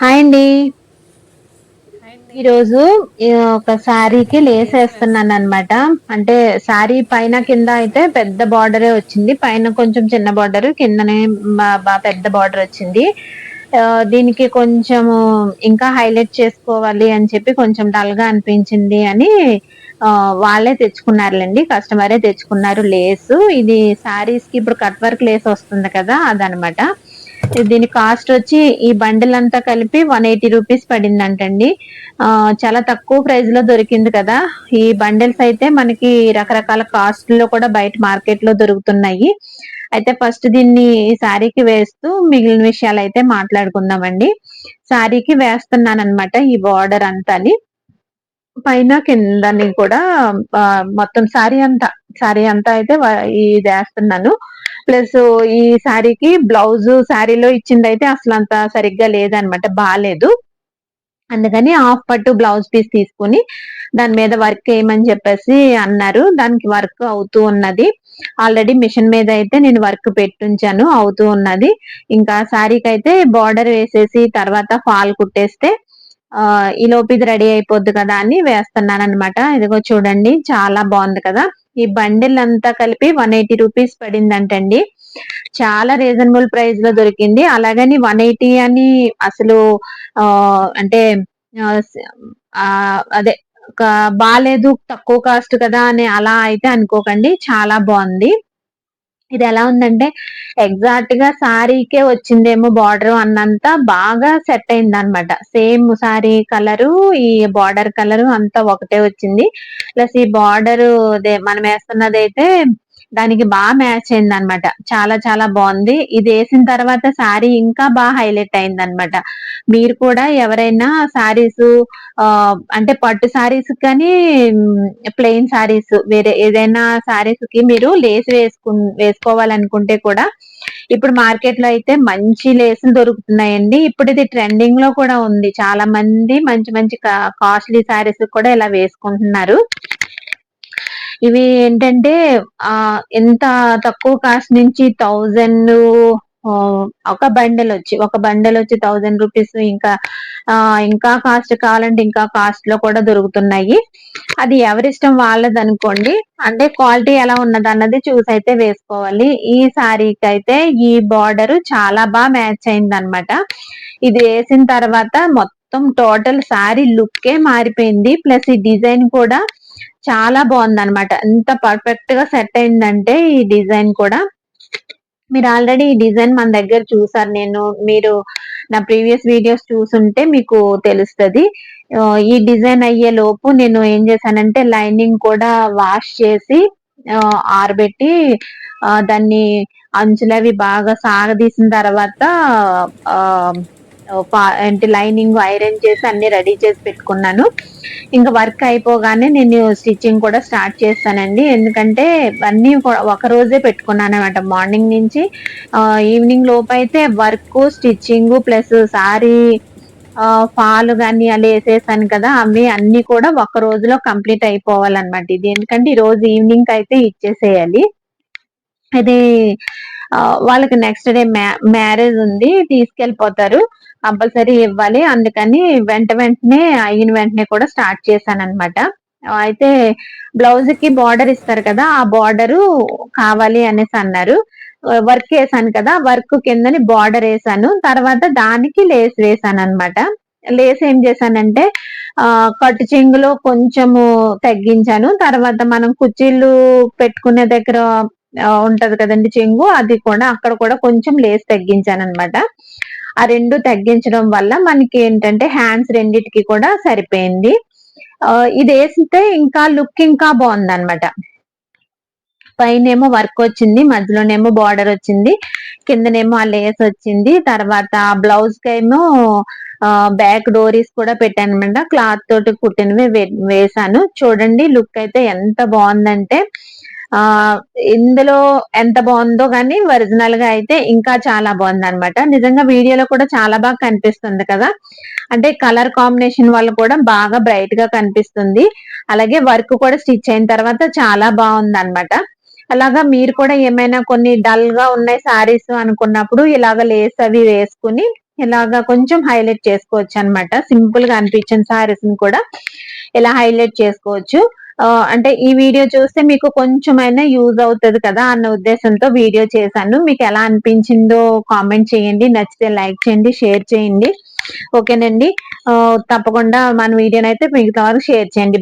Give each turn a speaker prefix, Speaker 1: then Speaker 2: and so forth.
Speaker 1: Hi అండి. ఈరోజు ఒక శారీకి లేస్ వేస్తున్నాను అనమాట అంటే శారీ పైన కింద అయితే పెద్ద బార్డరే వచ్చింది. పైన కొంచెం చిన్న బార్డర్ కిందనే బాగా పెద్ద బార్డర్ వచ్చింది. దీనికి కొంచెము ఇంకా హైలైట్ చేసుకోవాలి అని చెప్పి కొంచెం డల్గా అనిపించింది అని వాళ్ళే తెచ్చుకున్నారులేండి. కస్టమరే తెచ్చుకున్నారు లేసు. ఇది శారీస్కి ఇప్పుడు కట్ వర్క్ లేస్ వస్తుంది కదా అదనమాట దీని కాస్ట్ వచ్చి ఈ బండిల్ అంతా కలిపి వన్ ఎయిటీ రూపీస్ పడిందంటండి. చాలా తక్కువ ప్రైస్లో దొరికింది కదా. ఈ బండిల్స్ అయితే మనకి రకరకాల కాస్ట్లో కూడా బయట మార్కెట్లో దొరుకుతున్నాయి. అయితే ఫస్ట్ దీన్ని శారీకి వేస్తూ మిగిలిన విషయాలు అయితే మాట్లాడుకుందామండి. శారీకి వేస్తున్నాను అనమాట ఈ బార్డర్ అంతాని పైన కిందని కూడా మొత్తం శారీ అంతా శారీ అంతా అయితే ఇది వేస్తున్నాను. ప్లస్ ఈ శారీకి బ్లౌజ్ శారీలో ఇచ్చింది అయితే అసలు అంత సరిగ్గా లేదనమాట బాగాలేదు అందుకని హాఫ్ పట్టు బ్లౌజ్ పీస్ తీసుకుని దాని మీద వర్క్ చేయమని చెప్పేసి అన్నారు. దానికి వర్క్ అవుతూ ఉన్నది. ఆల్రెడీ మిషన్ మీద అయితే నేను వర్క్ పెట్టుంచాను అవుతూ ఉన్నది. ఇంకా శారీకి అయితే బార్డర్ వేసేసి తర్వాత ఫాల్ కుట్టేస్తే ఆ ఈ లోపు ఇది రెడీ అయిపోద్ది కదా అని వేస్తున్నాను అనమాట ఇదిగో చూడండి చాలా బాగుంది కదా. ఈ బండిల్ అంతా కలిపి వన్ ఎయిటీ రూపీస్ పడిందంటండి. చాలా రీజనబుల్ ప్రైస్లో దొరికింది. అలాగని వన్ ఎయిటీ అని అసలు అంటే అదే బాగాలేదు తక్కువ కాస్ట్ కదా అని అలా అయితే అనుకోకండి. చాలా బాగుంది. ఇది ఎలా ఉందంటే ఎగ్జాక్ట్గా సారీకే వచ్చిందేమో బార్డర్ అన్నంత బాగా సెట్ అయింది అనమాట సేమ్ సారీ కలరు ఈ బార్డర్ కలరు అంతా ఒకటే వచ్చింది. ప్లస్ ఈ బార్డర్ మనం వేస్తున్నది అయితే దానికి బాగా మ్యాచ్ అయింది అనమాట చాలా చాలా బాగుంది. ఇది వేసిన తర్వాత శారీ ఇంకా బాగా హైలైట్ అయింది అనమాట మీరు కూడా ఎవరైనా సారీస్ అంటే పట్టు సారీస్ కానీ ప్లెయిన్ సారీస్ వేరే ఏదైనా సారీస్కి మీరు లేస్ వేసుకు వేసుకోవాలనుకుంటే కూడా ఇప్పుడు మార్కెట్లో అయితే మంచి లేసులు దొరుకుతున్నాయండి. ఇప్పుడు ఇది ట్రెండింగ్లో కూడా ఉంది. చాలా మంది మంచి మంచి కాస్ట్లీ సారీస్ కూడా ఇలా వేసుకుంటున్నారు. ఇవి ఏంటంటే ఆ ఎంత తక్కువ కాస్ట్ నుంచి థౌజండ్ ఒక బండెల్ వచ్చి ఒక బండెల్ వచ్చి థౌజండ్ రూపీస్ ఇంకా ఆ ఇంకా కాస్ట్ కావాలంటే ఇంకా కాస్ట్లో కూడా దొరుకుతున్నాయి. అది ఎవరిష్టం వాళ్ళది అనుకోండి అంటే క్వాలిటీ ఎలా ఉన్నది అన్నది చూసి అయితే వేసుకోవాలి. ఈ సారీకి అయితే ఈ బార్డర్ చాలా బాగా మ్యాచ్ అయింది అనమాట ఇది వేసిన తర్వాత మొత్తం టోటల్ సారీ లుక్కే మారిపోయింది. ప్లస్ ఈ డిజైన్ కూడా చాలా బాగుంది అనమాట ఎంత పర్ఫెక్ట్గా సెట్ అయిందంటే ఈ డిజైన్ కూడా. మీరు ఆల్రెడీ ఈ డిజైన్ మన దగ్గర చూసారు. నేను మీరు నా ప్రీవియస్ వీడియోస్ చూసుంటే మీకు తెలుస్తుంది. ఈ డిజైన్ అయ్యే లోపు నేను ఏం చేశానంటే లైనింగ్ కూడా వాష్ చేసి ఆరబెట్టి దాన్ని అంచులవి బాగా సాగదీసిన తర్వాత ఆ, ఏంటి లైనింగ్ ఐరన్ చేసి అన్ని రెడీ చేసి పెట్టుకున్నాను. ఇంకా వర్క్ అయిపోగానే నేను స్టిచ్చింగ్ కూడా స్టార్ట్ చేస్తానండి. ఎందుకంటే అన్నీ కూడా ఒక రోజే పెట్టుకున్నాను అనమాట మార్నింగ్ నుంచి ఈవినింగ్ లోపు అయితే work stitching plus sari fall కానీ అలా వేసేసాను కదా అవి అన్ని కూడా ఒక రోజులో కంప్లీట్ అయిపోవాలన్నమాట. ఇది ఎందుకంటే ఈ రోజు ఈవినింగ్ అయితే ఇచ్చేసేయాలి. ఇది వాళ్ళకి నెక్స్ట్ డే మ్యారేజ్ ఉంది తీసుకెళ్ళిపోతారు కంపల్సరీ ఇవ్వాలి. అందుకని వెంట వెంటనే అయిన వెంటనే కూడా స్టార్ట్ చేశాను అనమాట అయితే బ్లౌజ్కి బార్డర్ ఇస్తారు కదా ఆ బార్డరు కావాలి అనేసి అన్నారు. వర్క్ వేసాను కదా వర్క్ కిందని బార్డర్ వేసాను తర్వాత దానికి లేస్ వేసాను అనమాట లేస్ ఏం చేశానంటే ఆ కట్టు చెంగులో కొంచెము తగ్గించాను. తర్వాత మనం కుర్చీలు పెట్టుకునే దగ్గర ఉంటది కదండి చెంగు. అది కూడా అక్కడ కూడా కొంచెం లేస్ తగ్గించాను అనమాట ఆ రెండు తగ్గించడం వల్ల మనకి ఏంటంటే హ్యాండ్స్ రెండిటికి కూడా సరిపోయింది. ఇది వేసితే ఇంకా లుక్ ఇంకా బాగుంది అనమాట పైనేమో వర్క్ వచ్చింది మధ్యలోనేమో బార్డర్ వచ్చింది కిందనేమో ఆ లేస్ వచ్చింది. తర్వాత బ్లౌజ్ కేమో ఏమో బ్యాక్ డోరీస్ కూడా పెట్టాను అనమాట క్లాత్ తోటి కుట్టినవి వే- వేసాను చూడండి లుక్ అయితే ఎంత బాగుందంటే ఆ ఇందులో ఎంత బాగుందో కానీ ఒరిజినల్గా అయితే ఇంకా చాలా బాగుంది అనమాట నిజంగా వీడియోలో కూడా చాలా బాగా కనిపిస్తుంది కదా. అంటే కలర్ కాంబినేషన్ వల్ల కూడా బాగా బ్రైట్గా కనిపిస్తుంది. అలాగే వర్క్ కూడా స్టిచ్ అయిన తర్వాత చాలా బాగుంది అనమాట అలాగా మీరు కూడా ఏమైనా కొన్ని డల్గా ఉన్నాయి సారీస్ అనుకున్నప్పుడు ఇలాగ లేస్ అవి వేసుకుని ఇలాగా కొంచెం హైలైట్ చేసుకోవచ్చు అన్నమాట సింపుల్గా అనిపించిన సారీస్ని కూడా ఇలా హైలైట్ చేసుకోవచ్చు. అంటే ఈ వీడియో చూస్తే మీకు కొంచెమైనా యూజ్ అవుతుంది కదా అన్న ఉద్దేశంతో వీడియో చేశాను. మీకు ఎలా అనిపించిందో కామెంట్ చేయండి నచ్చితే లైక్ చేయండి షేర్ చేయండి. ఓకేనండి. తప్పకుండా మన వీడియోనైతే మిగతా వారికి షేర్ చేయండి.